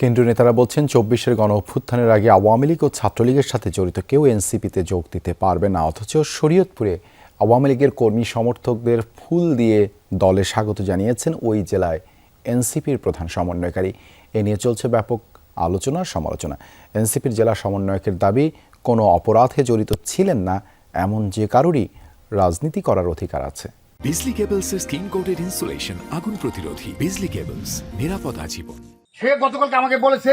কেন্দ্রীয় নেতারা বলছেন, চব্বিশের গণ অভ্যুত্থানের আগে আওয়ামী লীগ ও ছাত্রলীগের সাথে জড়িত কেউ এনসিপিতে যোগ দিতে পারবে না, অথচ শরীয়তপুরে আওয়ামী লীগের কর্মী সমর্থকদের ফুল দিয়ে দলে স্বাগত জানিয়েছেন ওই জেলায় এনসিপির প্রধান সমন্বয়কারী। এ নিয়ে চলছে ব্যাপক আলোচনা, সমালোচনা। এনসিপির জেলা সমন্বয়কের দাবি, কোনো অপরাধে জড়িত ছিলেন না এমন যে কারোরই রাজনীতি করার অধিকার আছে। Bijli cables skin coated insulation আগুন প্রতিরোধী বিজলি কেবলস, নিরাপদ আজীবন। সে গতকালকে আমাকে বলেছে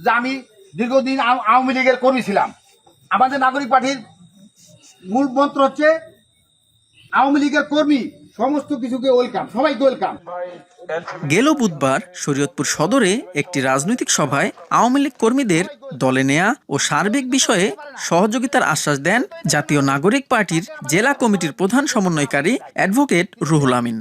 যে আমি দীর্ঘদিন আওয়ামী লীগের কর্মী ছিলাম। আমাদের নাগরিক পার্টির মূল মন্ত্র হচ্ছে আওয়ামী লীগের কর্মী সমস্ত কিছুকে ওয়েলকাম সবাইকে ওয়েলকাম গেল বুধবার শরীয়তপুর সদরে একটি রাজনৈতিক সভায় আওয়ামী লীগ কর্মীদের দলে নেয়া ও সার্বিক বিষয়ে সহযোগিতার আশ্বাস দেন জাতীয় নাগরিক পার্টির জেলা কমিটির প্রধান সমন্বয়কারী অ্যাডভোকেট রুহুল আমিন।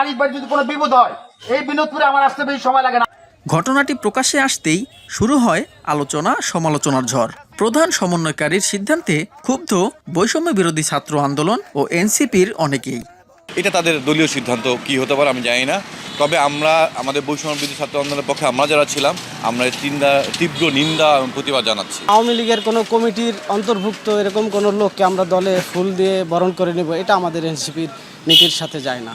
আলিফ ভাই যদি কোনো বিপদ হয় এই বিনোদপুরে আমার আসতে বেশি সময় লাগে না। ঘটনাটি প্রকাশ্যে আসতেই শুরু হয় আলোচনা সমালোচনার ঝড়। প্রধান সমন্বয়কারীর সিদ্ধান্তে ক্ষুব্ধ বৈষম্য বিরোধী ছাত্র আন্দোলন ও এনসিপির অনেকেই। এটা তাদের দলীয় সিদ্ধান্ত কি হতে পারে আমি জানি না। তবে আমরা আমাদের বৈষম্য বিরোধী ছাত্র আন্দোলনের পক্ষে আমরা যারা ছিলাম আমরা তিনদা তীব্র নিন্দা এবং প্রতিবাদ জানাচ্ছি। আওয়ামী লীগের কোনো কমিটির অন্তর্ভুক্ত এরকম কোনো লোককে আমরা দলে ফুল দিয়ে বরণ করে নেব এটা আমাদের এনসিপির নীতির সাথে যায় না।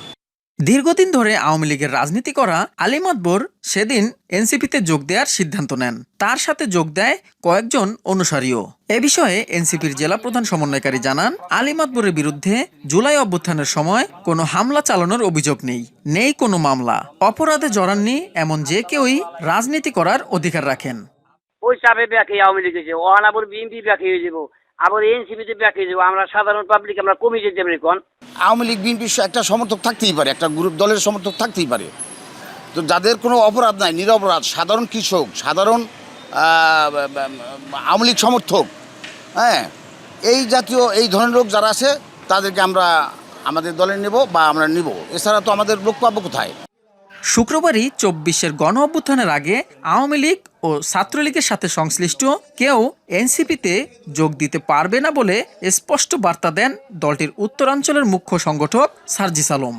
দীর্ঘদিন ধরে আওয়ামী লীগের রাজনীতি করা আলী মাতবর সেদিন এনসিপিতে যোগ দেওয়ার সিদ্ধান্ত নেন। তার সাথে যোগ দেয় কয়েকজন অনুসারীও। এ বিষয়ে এনসিপির জেলা প্রধান সমন্বয়কারী জানান আলী মাতবরের বিরুদ্ধে জুলাই অভ্যুত্থানের সময় কোনো হামলা চালানোর অভিযোগ নেই নেই কোনো মামলা। অপরাধে জড়াননি এমন যে কেউই রাজনীতি করার অধিকার রাখেন। ওই চাপে ব্যাকে আওয়ামী লীগ বিএনপি ব্যাকে হয়ে যাব। আবার এনসিপিতে ব্যাকে যাব। আমরা সাধারণ পাবলিক আমরা কমে যেতে পারি কোন আওয়ামী লীগ বিএনপির একটা সমর্থক থাকতেই পারে, একটা গ্রুপ দলের সমর্থক থাকতেই পারে। তো যাদের কোনো অপরাধ নাই, নিরপরাধ, সাধারণ কৃষক, সাধারণ আওয়ামী লীগ সমর্থক হ্যাঁ এই জাতীয়, এই ধরনের লোক যারা আছে, তাদেরকে আমরা আমাদের দলে নেব বা আমরা নিব। এছাড়া তো আমাদের লোক পাবো কোথায়? শুক্রবারই চব্বিশের গণ অভ্যুত্থানের আগে আওয়ামী লীগ ও ছাত্রলীগের সাথে সংশ্লিষ্ট কেউ এনসিপিতে যোগ দিতে পারবে না বলে স্পষ্ট বার্তা দেন দলটির উত্তরাঞ্চলের মুখ্য সংগঠক সার্জিস আলম।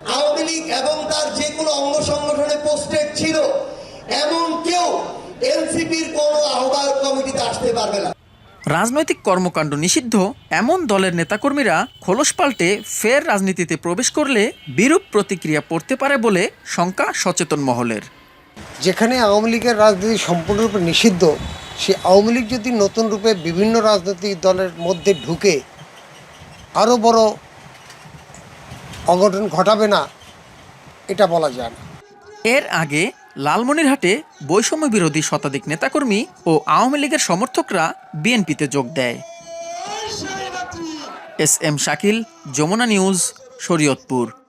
আওয়ামী লীগ এবং তার যে কোনো অঙ্গ সংগঠনে পোস্টেড ছিল, এমন কেউ এনসিপির কোনো আহ্বায়ক কমিটিতে আসতে পারবে না। রাজনৈতিক কর্মকাণ্ড নিষিদ্ধ এমন দলের নেতাকর্মীরা খোলস পাল্টে ফের রাজনীতিতে প্রবেশ করলে বিরূপ প্রতিক্রিয়া পড়তে পারে বলে শঙ্কা সচেতন মহলের। যেখানে আওয়ামী লীগের রাজনীতি সম্পূর্ণরূপে নিষিদ্ধ সে আওয়ামী লীগ যদি নতুন রূপে বিভিন্ন রাজনৈতিক দলের মধ্যে ঢুকে আরও বড় অঘটন ঘটাবে না এটা বলা যায় না। এর আগে লালমনিরহাটে বৈষম্য বিরোধী শতাধিক নেতাকর্মী ও আওয়ামী লীগের সমর্থকরা বিএনপিতে যোগ দেয়। S M Shakil, Jamuna news, Shariatpur.